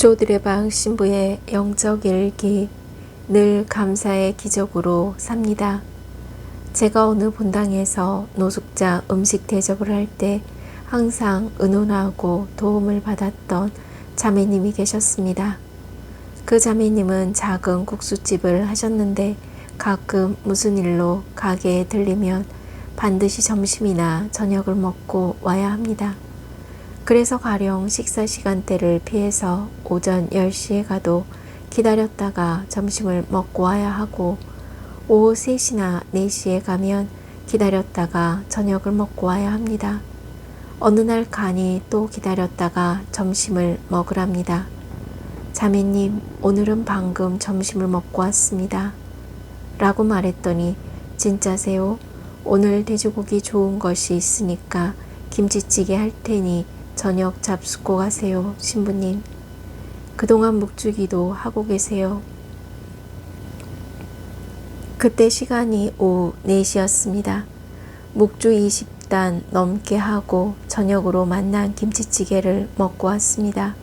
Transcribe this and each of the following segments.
조드레방 신부의 영적 일기 늘 감사의 기적으로 삽니다. 제가 어느 본당에서 노숙자 음식 대접을 할 때 항상 의논하고 도움을 받았던 자매님이 계셨습니다. 그 자매님은 작은 국수집을 하셨는데 가끔 무슨 일로 가게에 들리면 반드시 점심이나 저녁을 먹고 와야 합니다. 그래서 가령 식사 시간대를 피해서 오전 10시에 가도 기다렸다가 점심을 먹고 와야 하고 오후 3시나 4시에 가면 기다렸다가 저녁을 먹고 와야 합니다. 어느 날 간이 또 기다렸다가 점심을 먹으랍니다. 자매님, 오늘은 방금 점심을 먹고 왔습니다. 라고 말했더니 진짜세요? 오늘 돼지고기 좋은 것이 있으니까 김치찌개 할 테니 저녁 잡수고 가세요, 신부님. 그동안 묵주기도 하고 계세요. 그때 시간이 오후 4시였습니다. 묵주 20단 넘게 하고 저녁으로 만난 김치찌개를 먹고 왔습니다.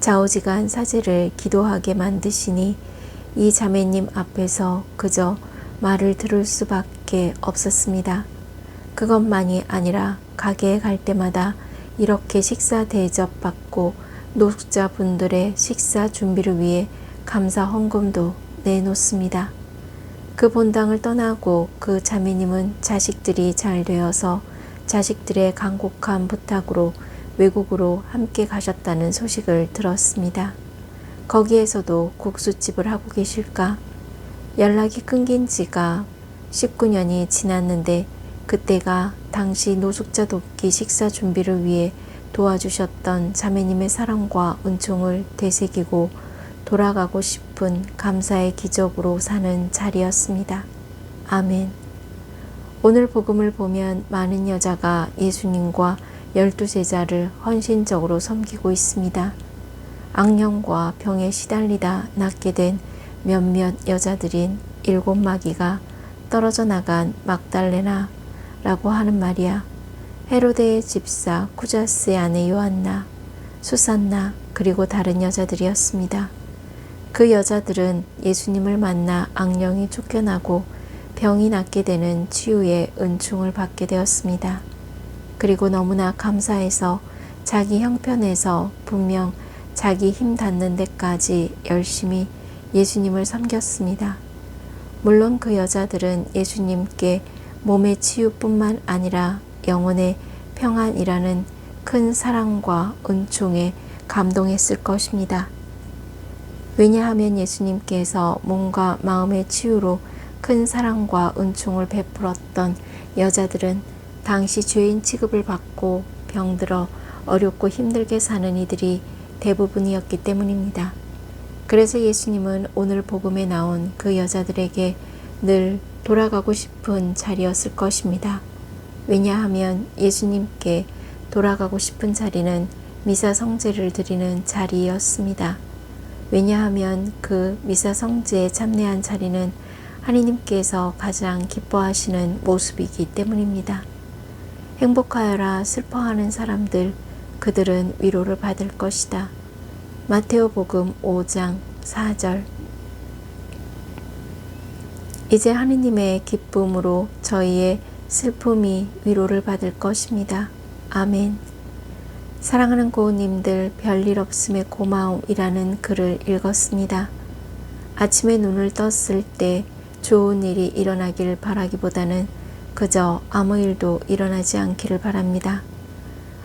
좌우지간 사제를 기도하게 만드시니 이 자매님 앞에서 그저 말을 들을 수밖에 없었습니다. 그것만이 아니라 가게에 갈 때마다 이렇게 식사 대접받고 노숙자분들의 식사 준비를 위해 감사 헌금도 내놓습니다. 그 본당을 떠나고 그 자매님은 자식들이 잘 되어서 자식들의 간곡한 부탁으로 외국으로 함께 가셨다는 소식을 들었습니다. 거기에서도 국수집을 하고 계실까? 연락이 끊긴 지가 19년이 지났는데 그때가 당시 노숙자 돕기 식사 준비를 위해 도와주셨던 자매님의 사랑과 은총을 되새기고 돌아가고 싶은 감사의 기적으로 사는 자리였습니다. 아멘. 오늘 복음을 보면 많은 여자가 예수님과 열두 제자를 헌신적으로 섬기고 있습니다. 악령과 병에 시달리다 낫게 된 몇몇 여자들인 일곱 마귀가 떨어져 나간 막달레나 라고 하는 말이야. 헤로데의 집사 쿠자스의 아내 요한나, 수산나, 그리고 다른 여자들이었습니다. 그 여자들은 예수님을 만나 악령이 쫓겨나고 병이 낫게 되는 치유의 은총을 받게 되었습니다. 그리고 너무나 감사해서 자기 형편에서 분명 자기 힘 닿는 데까지 열심히 예수님을 섬겼습니다. 물론 그 여자들은 예수님께 몸의 치유뿐만 아니라 영혼의 평안이라는 큰 사랑과 은총에 감동했을 것입니다. 왜냐하면 예수님께서 몸과 마음의 치유로 큰 사랑과 은총을 베풀었던 여자들은 당시 죄인 취급을 받고 병들어 어렵고 힘들게 사는 이들이 대부분이었기 때문입니다. 그래서 예수님은 오늘 복음에 나온 그 여자들에게 늘 돌아가고 싶은 자리였을 것입니다. 왜냐하면 예수님께 돌아가고 싶은 자리는 미사 성제를 드리는 자리였습니다. 왜냐하면 그 미사 성제에 참여한 자리는 하나님께서 가장 기뻐하시는 모습이기 때문입니다. 행복하여라 슬퍼하는 사람들 그들은 위로를 받을 것이다. 마테오복음 5장 4절 이제 하느님의 기쁨으로 저희의 슬픔이 위로를 받을 것입니다. 아멘. 사랑하는 고우님들 별일 없음의 고마움이라는 글을 읽었습니다. 아침에 눈을 떴을 때 좋은 일이 일어나길 바라기보다는 그저 아무 일도 일어나지 않기를 바랍니다.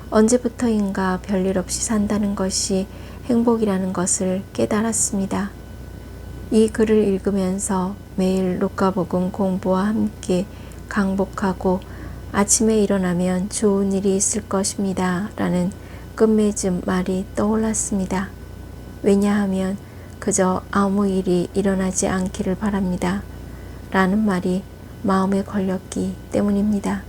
언제부터인가 별일 없이 산다는 것이 행복이라는 것을 깨달았습니다. 이 글을 읽으면서 매일 루카복음 공부와 함께 강복하고 아침에 일어나면 좋은 일이 있을 것입니다. 라는 끝맺음 말이 떠올랐습니다. 왜냐하면 그저 아무 일이 일어나지 않기를 바랍니다. 라는 말이 마음에 걸렸기 때문입니다.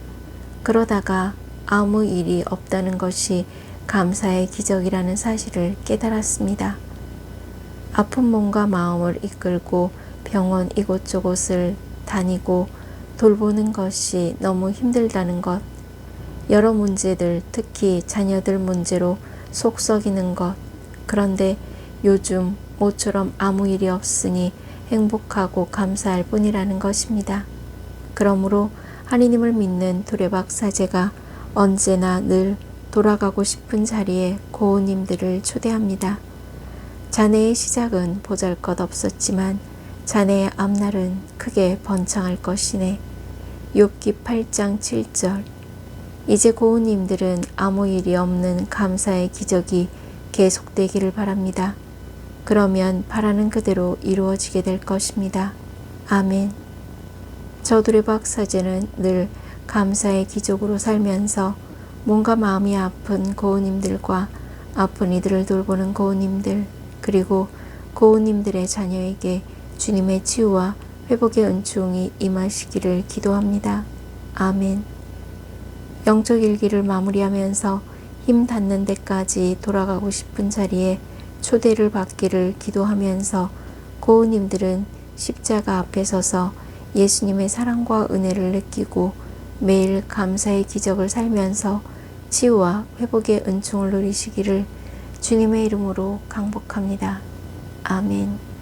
그러다가 아무 일이 없다는 것이 감사의 기적이라는 사실을 깨달았습니다. 아픈 몸과 마음을 이끌고 병원 이곳저곳을 다니고 돌보는 것이 너무 힘들다는 것, 여러 문제들, 특히 자녀들 문제로 속 썩이는 것, 그런데 요즘 모처럼 아무 일이 없으니 행복하고 감사할 뿐이라는 것입니다. 그러므로 하느님을 믿는 두레박 사제가 언제나 늘 돌아가고 싶은 자리에 고우님들을 초대합니다. 자네의 시작은 보잘 것 없었지만 자네의 앞날은 크게 번창할 것이네. 욥기 8장 7절 이제 고우님들은 아무 일이 없는 감사의 기적이 계속되기를 바랍니다. 그러면 바라는 그대로 이루어지게 될 것입니다. 아멘. 저들의 박사제는 늘 감사의 기적으로 살면서 뭔가 마음이 아픈 고우님들과 아픈 이들을 돌보는 고우님들 그리고 고우님들의 자녀에게 주님의 치유와 회복의 은총이 임하시기를 기도합니다. 아멘. 영적 일기를 마무리하면서 힘 닿는 데까지 돌아가고 싶은 자리에 초대를 받기를 기도하면서 고우님들은 십자가 앞에 서서 예수님의 사랑과 은혜를 느끼고 매일 감사의 기적을 살면서 치유와 회복의 은총을 누리시기를 주님의 이름으로 강복합니다. 아멘.